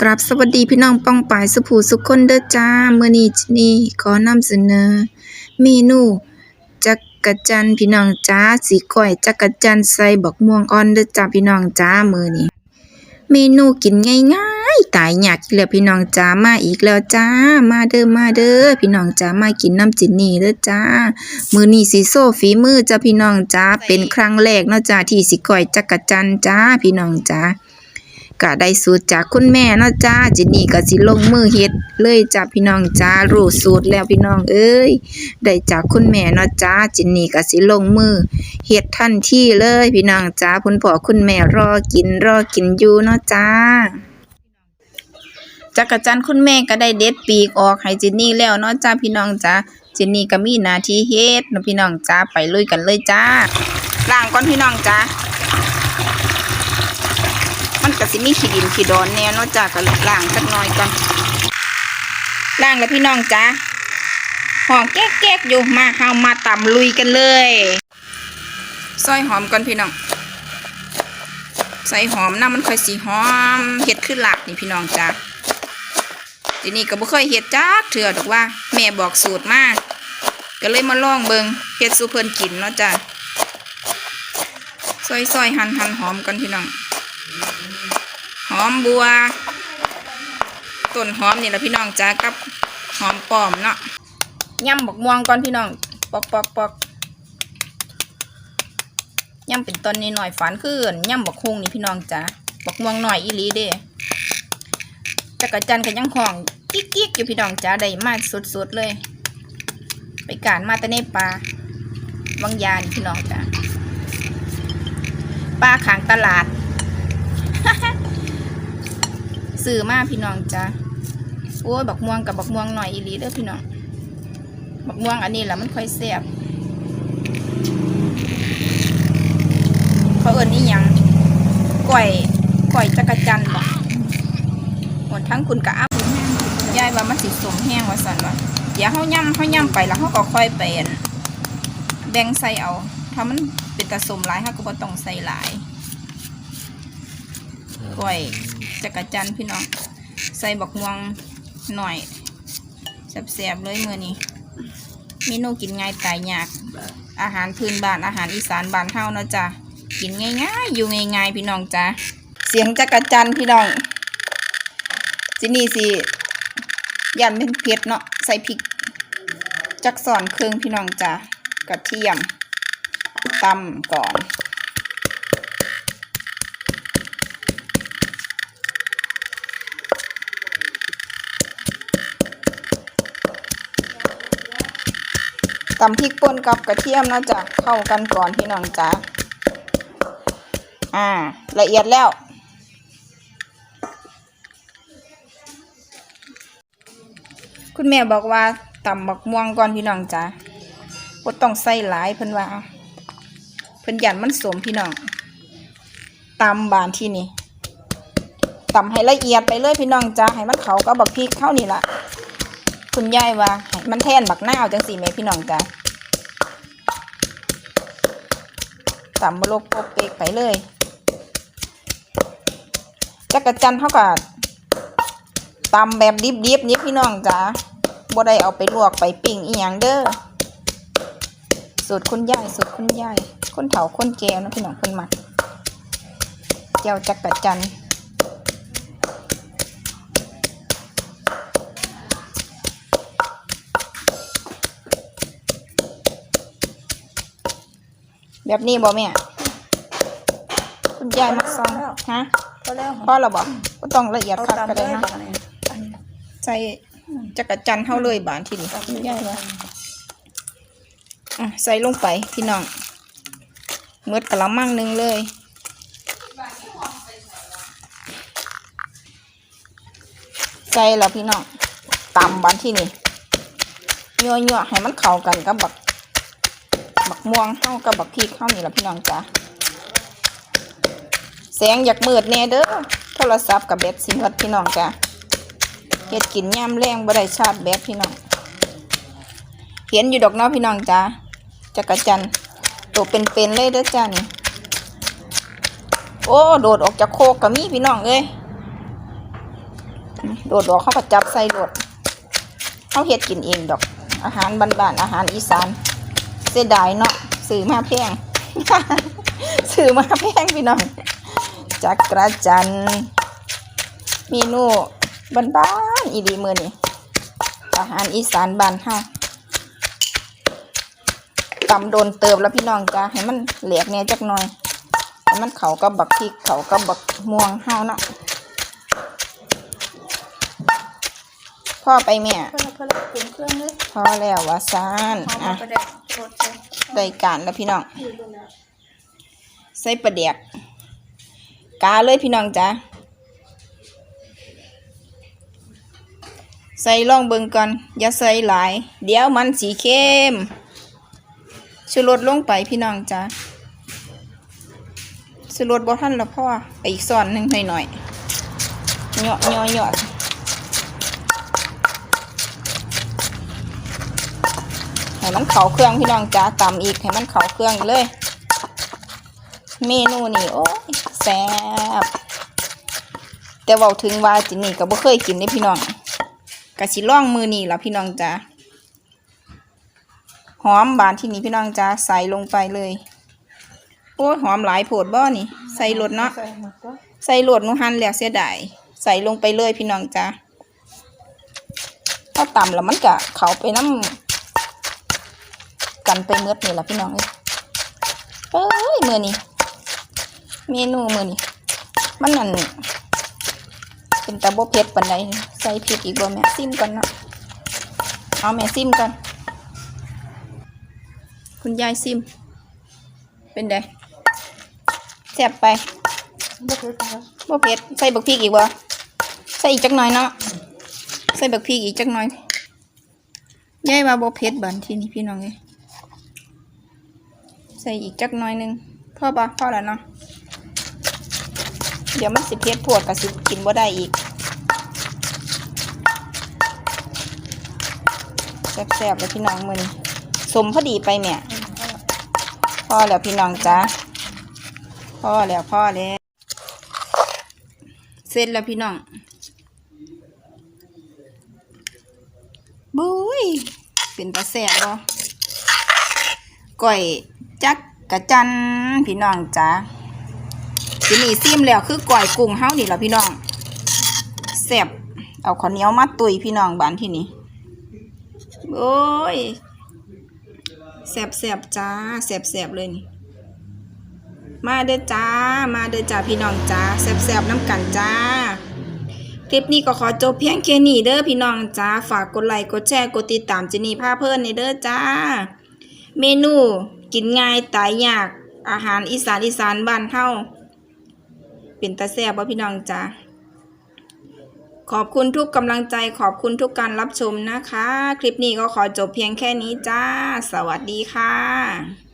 กราบสวัสดีพี่น้องป้องปายสุภูสุขคนเด้อจ้ามื้อนี้นี่ขอนำเสนอเมนูจักรจันพี่น้องจ้าสีก้อยจักรจันใส่บักม่วงอ่อนเด้อจ้าพี่น้องจ้ามื้อนี้เมนูกินง่ายๆตายยากอีกแล้วพี่น้องจ้ามาอีกแล้วจ้า มาเด้อมาเด้อพี่น้องจ้ามากินน้ำจินนี่เด้อจ้า มื้อนี้สิโซฝีมือจ้าพี่น้องจ้าเป็นครั้งแรกเนาะจ้าที่สิก้อยจักรจันจ้าพี่น้องจ้า ก็ได้สูตรจากคุณแม่เนาะจ้าจินนี่ก็สิลงมือเฮ็ดเลยจ้าพี่น้องจ้ารู้สูตรแล้วพี่น้องเอ้ยได้จากคุณแม่เนาะจ้าจินนี่ก็สิลงมือเฮ็ดทันทีเลยพี่น้องจ้าคุณพ่อคุณแม่รอกินรอกินอยู่เนาะจ้าจักรจันทร์คุณแม่ก็ได้เด็ดปีกออกให้จินนี่แล้วเนาะจ้าพี่น้องจ้าจินนี่ก็มีหน้าที่เฮ็ดนะพี่น้องจ้าไปลุยกันเลยจ้าล้างก่อนพี่น้องจ้า สิมีขี้ดินขี้ดอนแน่นาะจ้าก็ล้างสักหน่อยก่อนล้างแล้วพี่น้องจ้าหอมแก๊กๆอยู่มาเฮามาตำลุยกันเลยซอยหอมก่อนพี่น้อง ใส่หอมน้ำมันค่อยสีหอมเห็ดขึ้นหลักนี่พี่น้องจ้าทีนี้ก็บ่เคยเห็ดจ้าเถื่อดอกว่า แม่บอกสูตรมาก็เลยมาลองเบิงเห็ดสูเพิ่นกินเนาะจ้าซอยๆหั่นๆหอมกันพี่น้อง อมบัวต้นหอมนี่แหละพี่น้องจ้ากับหอมปลอมเนาะย่ำบักม่วงก่อนพี่น้องปอกปอกปอกย่ำเป็นต้นนี้หน่อยฝานขึ้นย่ำบักฮุงนี่พี่น้องจ้าบักม่วงหน่อยอีหลีเด้จักรจันทร์ก็ยังของกิ๊กกิ๊กอยู่พี่น้องจ้าได้มากสุดๆเลย ไปการมาแต่ในป่าวังยานพี่น้องจ้าป่าขางตลาด ซื้อมาพี่น้องจ้าโอ้ยบักม่วงกับบักม่วงหน่อยอีหลีเด้อพี่น้องบักม่วงอันนี้แหละมันค่อยแซ่บเขาเอินนี่ยังก้อยก้อยจักรจันทร์บ่หมดทั้งคุณกะอัพยายว่ามันสิสมแห้งว่าสันว่าเดี๋ยวเฮาย่ำเฮาย่ำไปแล้วเฮาก็ค่อยไปอั่นแบ่งใส่เอา ถ้ามันเป็นตะสมหลายเฮาก็บ่ต้องใส่หลาย กล้วยจักรจันพี่น้อง ใส่บักม่วงหน่อยแซ่บๆเลยมือนี้เมนูกินง่ายตายยาก อาหารพื้นบ้านอาหารอีสานบ้านเฮาเนาะจ้ะกินง่ายๆ อยู่ง่ายๆพี่น้องจ้ะเสียงจักรจันพี่น้องจินี่สิยันเป็นเผ็ดเนาะใส่พริก จักสอนเครื่องพี่น้องจ้ะกระเทียมตำก่อน ตำพริกป่นกับกระเทียมนะจ๊ะเข้ากันก่อนพี่น้องจ๊ะอ่า ละเอียดแล้ว คุณแม่บอกว่าตำบักม่วงก่อนพี่น้องจ๊ะบ่ต้องใส่หลายเพิ่นว่าเพิ่นยันมันสมพี่น้องตำบานที่นี่ตำให้ละเอียดไปเลยพี่น้องจ๊ะให้มันเขากับบักพริกเข้านี่ละ คุณยายว่ามันแทนบักนาจังสี่แม่พี่น้องจ้ะตำบโลกโปกเปกไปเลยจักรจันเท่ากับตำแบบดิบๆนี้พี่น้องจ้ะบ่ได้เอาไปลวกไปปิ้งอีหยังเด้อสูตรคุณยายสูตรคุณยายคนเฒ่าคนแก่นะพี่น้องคนมักเจ้าจักรจันทร์ แบบนี้บ่แม่คุณยายมักซองฮะพอแล้วพอแล้วบ่ก็ต้องละเอียดเอาคักตามก็เลได้ยนะบาดนี้อันนี้ใส่จักรจันทร์เฮาเลยบานที่นี่คุณยายว่าอะใส่ลงไปพี่น้องเมืดกะละมังหนึงเลยใส่แล้วพี่น้องตำบานที่นี่ยั่วๆให้มันเข้ากันกับบัก บักม่วงเข้ากับบักพริกเข้านี่ละพี่น้องจ้ะแสงอยากมืดแน่เด้อโทรศัพท์กับแบตสิหมดพี่น้องจ้ะเฮ็ดกินย่ำแรงบ่ได้ชาร์จแบตพี่น้องเห็นอยู่ดอกเนาะพี่น้องจ้ะจักรจันตัวเป็นๆเลยเด้อจ้านี่โอ้โดดออกจากโคกก็มีพี่น้องเอ้ยโดดออกเข้าก็จับใส่รถเขาเฮ็ดกินเองดอก อาหารบ้านๆอาหารอีสาน เสียดายเนาะซื้อมาแพงซื้อมาแพงพี่น้องจักรจันทร์เมนูบ้านอีดีมือนี่อาหารอีสานบ้านเฮาตำโดนเติบแล้วพี่น้องจ้าให้มันเหลกแหน่ยจักหน่อยให้มันเขากับบักพริกเขากับบักม่วงเฮาเนาะ พ่อไปแม่เพื่อนเพื่อนปรุงเครื่องเลยพอแล้ววาซานหอมอะประเด็กรสเลยได้การแล้วพี่น้อง อยู่บนแล้วใส่ปลาแดกกาเลยพี่น้องจ้าใส่ล่องเบิงก่อนอย่าใส่หลาย เดี๋ยวมันสีเข้มชูรสลงไปพี่น้องจ้าชูรสบ่ทันละพ่อไปอีกส่อนหนึ่งหน่อยหน่อยๆเหยาะเหยาะเหยาะ ให้มันเข้าเครื่องพี่น้องจ้าตำอีกให้มันเข้าเครื่องเลย เมนูนี่โอ้ยแซ่บแต่ว้าถึงว่าจินนี่ก็บ่เคยกินเด้พี่น้องก็สิลองมือนี่ล่ะพี่น้องจ้าหอมบานที่นี่พี่น้องจ้าใส่ลงไปเลยโอ้ยหอมหลายโพดบ่นี่ ใส่รสเนาะใส่หมดก็ใส่รสหนูหั่นแล้วเสียดายใส่ลงไปเลยพี่น้องจ้าพอตำแล้วมันก็เขาไปน้ำ กันไปเมืดนี่ละพี่น้องเอ้ยเอ้ยมือนี้เมนูมือนี่มันนั่นเป็นตะโบเผ็ดปันใดใส่พริกอีกบ่แม่ซิมก่อนเนาะเอาแม่ซิมก่อนคุณยายซิม เป็นไดแซ่บไปบ่เคยกินแล้วบ่เผ็ดใส่บักพริกอีกบ่ใส่อีกจักหน่อยเนาะใส่บักพริกอีกจักหน่อยยายว่าบ่เผ็ดบันที่นี้พี่น้องเอ้ย ใส่อีกจักน่อยหนึงพอบ่พอแล้วเนาะเดี๋ยวมันสิเพ็ดพวกกับสิกินบ่ได้อีกแซ่บๆเลยพี่น้องมือนี้สมพอดีไปแม่พ่อแล้วพี่น้องจ้าพ่อแล้วพ่อแล้วเสร็จแล้วพี่น้องบุ้ยเป็นตาแซ่บบ่ก้อย จักกะจันพี่น้องจ้าทีนี้ซิมแล้วคือก้อยกุ้งเฮานี่ล่ะพี่น้องแซ่บเอาข้าวเหนียวมาตุยพี่น้องบ้านที่นี่โอ้ยแซ่บแซ่บจ้าแซ่บแซ่บเลยนี่มาเด้อจ้า มาเด้อจ้าพี่น้องจ้าแซ่บแซ่บน้ำกันจ้าคลิปนี้ก็ขอจบเพียงแค่นี้เด้อพี่น้องจ้าฝากกดไลค์กดแชร์กดติดตามเจนี่พาเพิ่นในเด้อจ้า เมนู กินง่ายตายยากอาหารอีสานอีสานบ้านเฮาเป็นตาแซ่บบ่พี่น้องจ้าขอบคุณทุกกำลังใจขอบคุณทุกการรับชมนะคะ คลิปนี้ก็ขอจบเพียงแค่นี้จ้า สวัสดีค่ะ